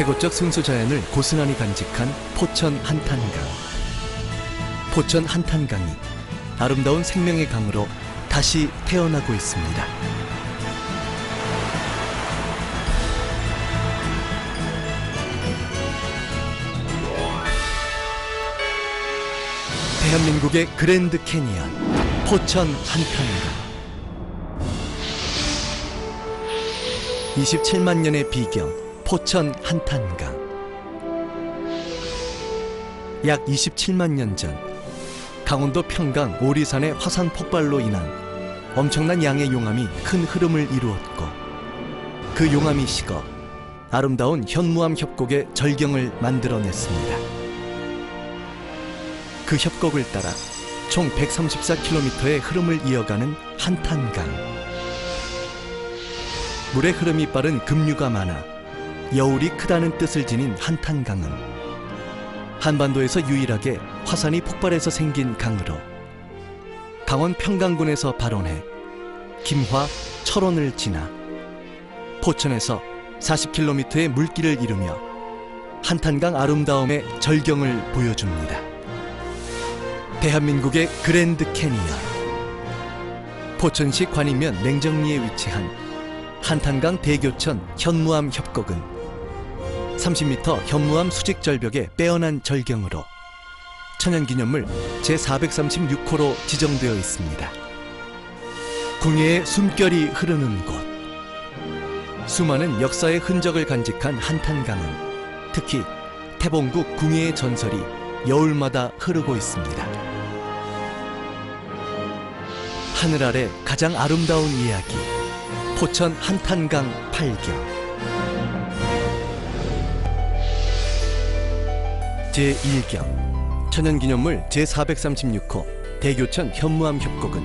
태고적 순수자연을 고스란히 간직한 포천 한탄강. 포천 한탄강이 아름다운 생명의 강으로 다시 태어나고 있습니다. 대한민국의 그랜드 캐니언 포천 한탄강 27만 년의 비경 포천 한탄강 약 27만 년 전 강원도 평강 오리산의 화산 폭발로 인한 엄청난 양의 용암이 큰 흐름을 이루었고 그 용암이 식어 아름다운 현무암 협곡의 절경을 만들어냈습니다. 그 협곡을 따라 총 134km의 흐름을 이어가는 한탄강. 물의 흐름이 빠른 급류가 많아 여울이 크다는 뜻을 지닌 한탄강은 한반도에서 유일하게 화산이 폭발해서 생긴 강으로 강원 평강군에서 발원해 김화, 철원을 지나 포천에서 40km의 물길을 이루며 한탄강 아름다움의 절경을 보여줍니다. 대한민국의 그랜드 캐니언 포천시 관이면 냉정리에 위치한 한탄강 대교천 현무암 협곡은 30m 현무암 수직 절벽의 빼어난 절경으로 천연기념물 제436호로 지정되어 있습니다. 궁예의 숨결이 흐르는 곳 수많은 역사의 흔적을 간직한 한탄강은 특히 태봉국 궁예의 전설이 여울마다 흐르고 있습니다. 하늘 아래 가장 아름다운 이야기 포천 한탄강 팔경 제1경 천연기념물 제436호 대교천 현무암 협곡은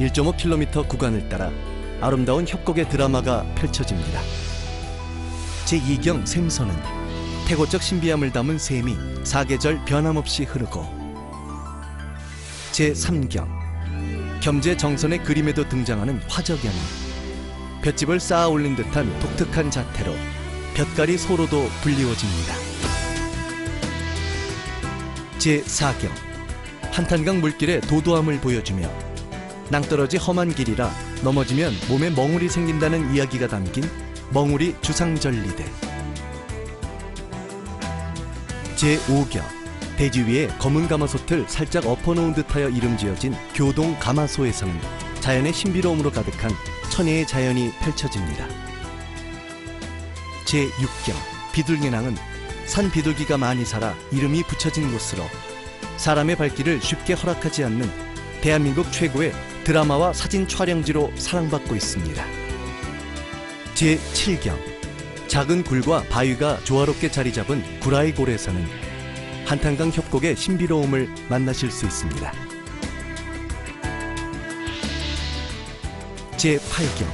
1.5km 구간을 따라 아름다운 협곡의 드라마가 펼쳐집니다. 제2경 샘선은 태고적 신비함을 담은 샘이 사계절 변함없이 흐르고 제3경 겸재 정선의 그림에도 등장하는 화적연이 볏집을 쌓아 올린 듯한 독특한 자태로 볏가리 소로도 불리워집니다. 제4경. 한탄강 물길의 도도함을 보여주며 낭떠러지 험한 길이라 넘어지면 몸에 멍울이 생긴다는 이야기가 담긴 멍울이 주상절리대. 제5경. 대지 위에 검은 가마솥을 살짝 엎어놓은 듯하여 이름 지어진 교동 가마소에서는 자연의 신비로움으로 가득한 천혜의 자연이 펼쳐집니다. 제6경. 비둘기낭은 산 비둘기가 많이 살아 이름이 붙여진 곳으로 사람의 발길을 쉽게 허락하지 않는 대한민국 최고의 드라마와 사진 촬영지로 사랑받고 있습니다. 제7경 작은 굴과 바위가 조화롭게 자리 잡은 구라이 골에서는 한탄강 협곡의 신비로움을 만나실 수 있습니다. 제8경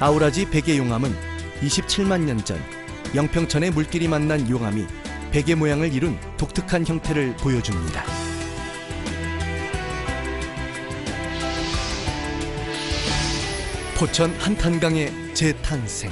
아우라지 베개 용암은 27만 년 전 영평천의 물길이 만난 용암이 베개 모양을 이룬 독특한 형태를 보여줍니다. 포천 한탄강의 재탄생